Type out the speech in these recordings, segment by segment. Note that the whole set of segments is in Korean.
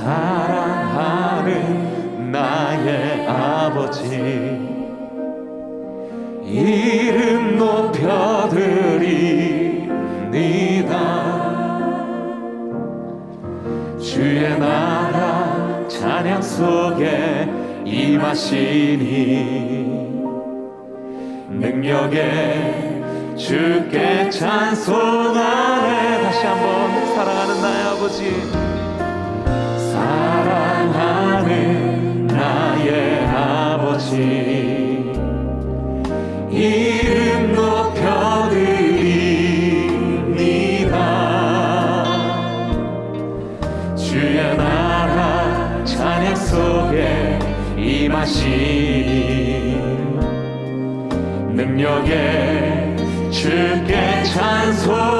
사랑하는 나의 아버지. 이름 높여드립니다. 주의 나라 찬양 속에 임하시니 능력에 주께 찬송하네 다시 한번 사랑하는 나의 아버지 이름 높여드립니다. 주의 나라 찬양 속에 임하시니 능력에 주께 찬송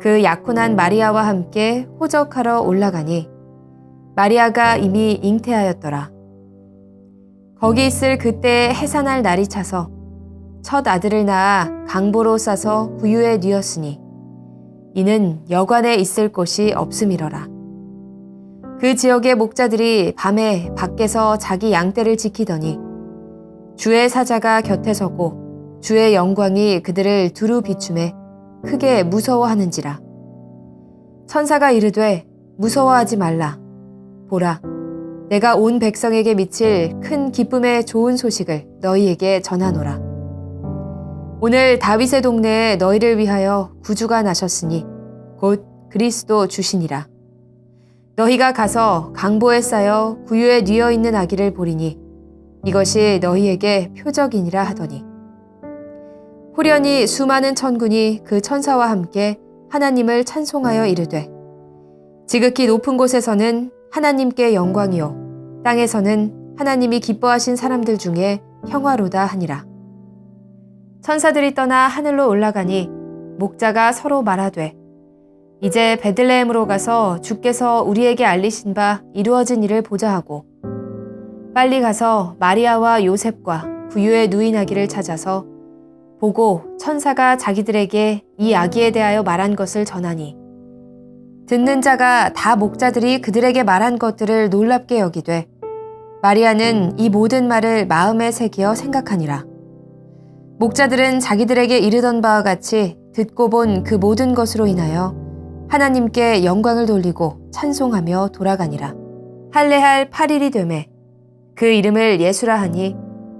그 약혼한 마리아와 함께 호적하러 올라가니 마리아가 이미 잉태하였더라. 거기 있을 그때에 해산할 날이 차서 첫 아들을 낳아 강보로 싸서 구유에 뉘었으니 이는 여관에 있을 곳이 없음이러라. 그 지역의 목자들이 밤에 밖에서 자기 양떼를 지키더니 주의 사자가 곁에 서고 주의 영광이 그들을 두루 비춤해 크게 무서워하는지라. 천사가 이르되 무서워하지 말라. 보라, 내가 온 백성에게 미칠 큰 기쁨의 좋은 소식을 너희에게 전하노라. 오늘 다윗의 동네에 너희를 위하여 구주가 나셨으니 곧 그리스도 주시니라. 너희가 가서 강보에 쌓여 구유에 뉘어 있는 아기를 보리니 이것이 너희에게 표적이니라 하더니 호련히 수많은 천군이 그 천사와 함께 하나님을 찬송하여 이르되 지극히 높은 곳에서는 하나님께 영광이요 땅에서는 하나님이 기뻐하신 사람들 중에 평화로다 하니라. 천사들이 떠나 하늘로 올라가니 목자가 서로 말하되 이제 베들레헴으로 가서 주께서 우리에게 알리신 바 이루어진 일을 보자 하고 빨리 가서 마리아와 요셉과 구유의 누인 아기를 찾아서 보고 천사가 자기들에게 이 아기에 대하여 말한 것을 전하니 듣는 자가 다 목자들이 그들에게 말한 것들을 놀랍게 여기되 마리아는 이 모든 말을 마음에 새기어 생각하니라. 목자들은 자기들에게 이르던 바와 같이 듣고 본 그 모든 것으로 인하여 하나님께 영광을 돌리고 찬송하며 돌아가니라. 할례할 8일이 되매 그 이름을 예수라 하니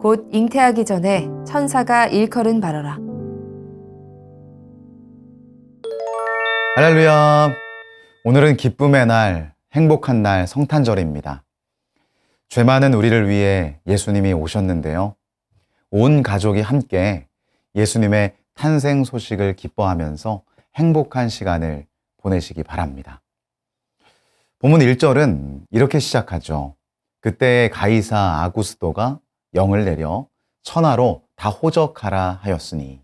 곧 잉태하기 전에 천사가 일컬은 바로라. 할렐루야. 오늘은 기쁨의 날, 행복한 날, 성탄절입니다. 죄 많은 우리를 위해 예수님이 오셨는데요. 온 가족이 함께 예수님의 탄생 소식을 기뻐하면서 행복한 시간을 보내시기 바랍니다. 본문 1절은 이렇게 시작하죠. 그때 가이사 아구스도가 영을 내려 천하로 다 호적하라 하였으니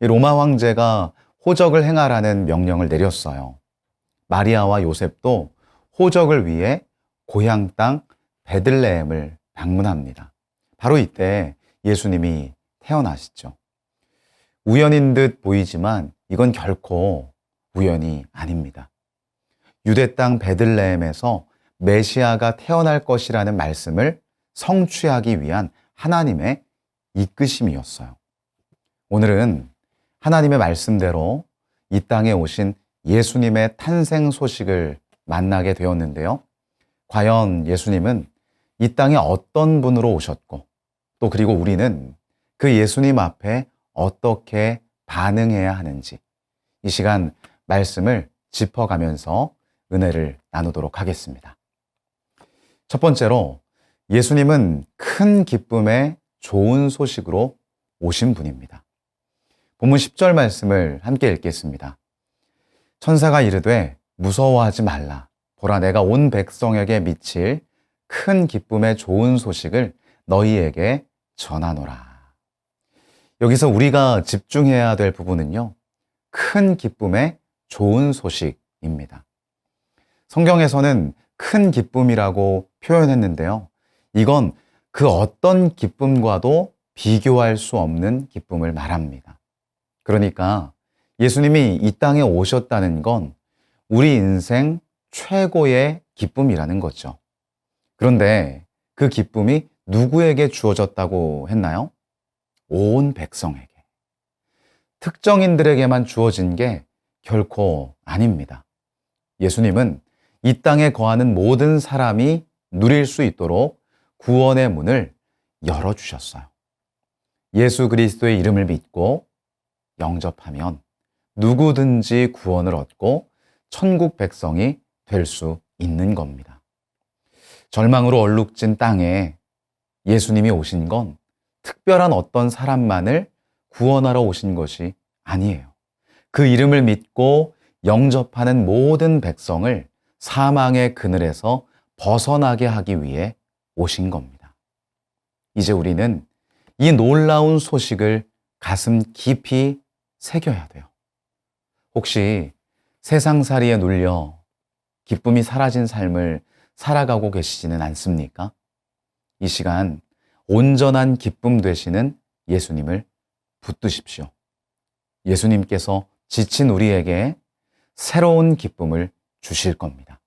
이 로마 황제가 호적을 행하라는 명령을 내렸어요. 마리아와 요셉도 호적을 위해 고향 땅 베들레헴을 방문합니다. 바로 이때 예수님이 태어나시죠. 우연인 듯 보이지만 이건 결코 우연이 아닙니다. 유대 땅 베들레헴에서 메시아가 태어날 것이라는 말씀을 성취하기 위한 하나님의 이끄심이었어요. 오늘은 하나님의 말씀대로 이 땅에 오신 예수님의 탄생 소식을 만나게 되었는데요. 과연 예수님은 이 땅에 어떤 분으로 오셨고 또 그리고 우리는 그 예수님 앞에 어떻게 반응해야 하는지 이 시간 말씀을 짚어가면서 은혜를 나누도록 하겠습니다. 첫 번째로 예수님은 큰 기쁨의 좋은 소식으로 오신 분입니다. 본문 10절 말씀을 함께 읽겠습니다. 천사가 이르되 무서워하지 말라. 보라 내가 온 백성에게 미칠 큰 기쁨의 좋은 소식을 너희에게 전하노라. 여기서 우리가 집중해야 될 부분은요. 큰 기쁨의 좋은 소식입니다. 성경에서는 큰 기쁨이라고 표현했는데요. 이건 그 어떤 기쁨과도 비교할 수 없는 기쁨을 말합니다. 그러니까 예수님이 이 땅에 오셨다는 건 우리 인생 최고의 기쁨이라는 거죠. 그런데 그 기쁨이 누구에게 주어졌다고 했나요? 온 백성에게. 특정인들에게만 주어진 게 결코 아닙니다. 예수님은 이 땅에 거하는 모든 사람이 누릴 수 있도록 구원의 문을 열어주셨어요. 예수 그리스도의 이름을 믿고 영접하면 누구든지 구원을 얻고 천국 백성이 될 수 있는 겁니다. 절망으로 얼룩진 땅에 예수님이 오신 건 특별한 어떤 사람만을 구원하러 오신 것이 아니에요. 그 이름을 믿고 영접하는 모든 백성을 사망의 그늘에서 벗어나게 하기 위해 오신 겁니다. 이제 우리는 이 놀라운 소식을 가슴 깊이 새겨야 돼요. 혹시 세상살이에 눌려 기쁨이 사라진 삶을 살아가고 계시지는 않습니까? 이 시간 온전한 기쁨 되시는 예수님을 붙드십시오. 예수님께서 지친 우리에게 새로운 기쁨을 주실 겁니다.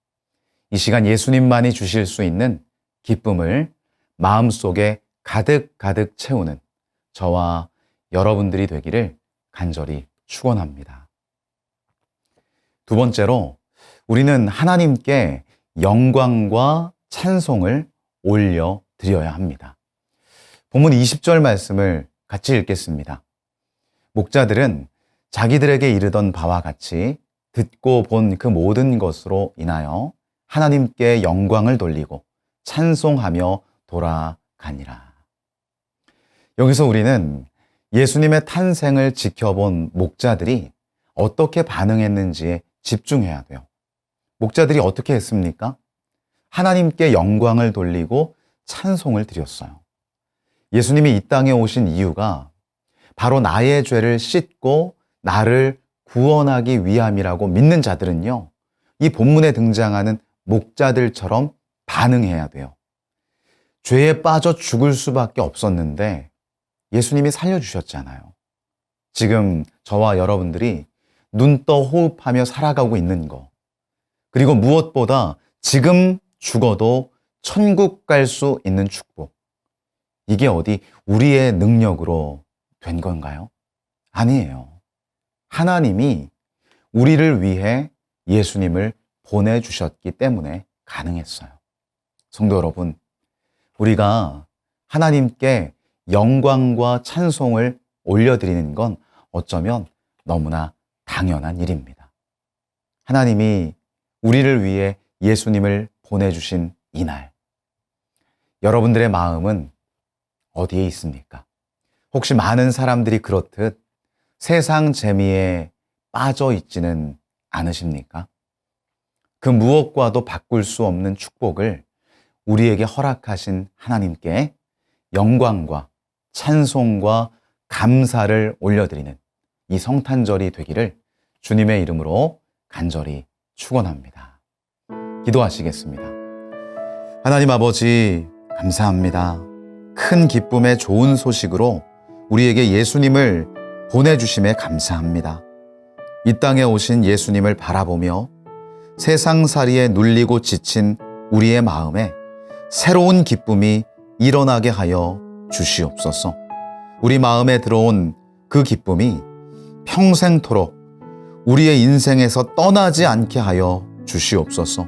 이 시간 예수님만이 주실 수 있는 기쁨을 마음속에 가득 가득 채우는 저와 여러분들이 되기를 간절히 축원합니다. 두 번째로 우리는 하나님께 영광과 찬송을 올려 드려야 합니다. 본문 20절 말씀을 같이 읽겠습니다. 목자들은 자기들에게 이르던 바와 같이 듣고 본 그 모든 것으로 인하여 하나님께 영광을 돌리고 찬송하며 돌아가니라. 여기서 우리는 예수님의 탄생을 지켜본 목자들이 어떻게 반응했는지에 집중해야 돼요. 목자들이 어떻게 했습니까? 하나님께 영광을 돌리고 찬송을 드렸어요. 예수님이 이 땅에 오신 이유가 바로 나의 죄를 씻고 나를 구원하기 위함이라고 믿는 자들은요, 이 본문에 등장하는 목자들처럼 반응해야 돼요. 죄에 빠져 죽을 수밖에 없었는데 예수님이 살려주셨잖아요. 지금 저와 여러분들이 눈떠 호흡하며 살아가고 있는 거. 그리고 무엇보다 지금 죽어도 천국 갈 수 있는 축복. 이게 어디 우리의 능력으로 된 건가요? 아니에요. 하나님이 우리를 위해 예수님을 보내주셨기 때문에 가능했어요. 성도 여러분, 우리가 하나님께 영광과 찬송을 올려드리는 건 어쩌면 너무나 당연한 일입니다. 하나님이 우리를 위해 예수님을 보내주신 이날, 여러분들의 마음은 어디에 있습니까? 혹시 많은 사람들이 그렇듯 세상 재미에 빠져 있지는 않으십니까? 그 무엇과도 바꿀 수 없는 축복을 우리에게 허락하신 하나님께 영광과 찬송과 감사를 올려드리는 이 성탄절이 되기를 주님의 이름으로 간절히 축원합니다. 기도하시겠습니다. 하나님 아버지 감사합니다. 큰 기쁨의 좋은 소식으로 우리에게 예수님을 보내주심에 감사합니다. 이 땅에 오신 예수님을 바라보며 세상살이에 눌리고 지친 우리의 마음에 새로운 기쁨이 일어나게 하여 주시옵소서. 우리 마음에 들어온 그 기쁨이 평생토록 우리의 인생에서 떠나지 않게 하여 주시옵소서.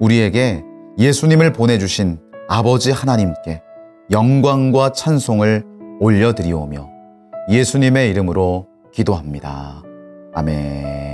우리에게 예수님을 보내주신 아버지 하나님께 영광과 찬송을 올려드리오며 예수님의 이름으로 기도합니다. 아멘.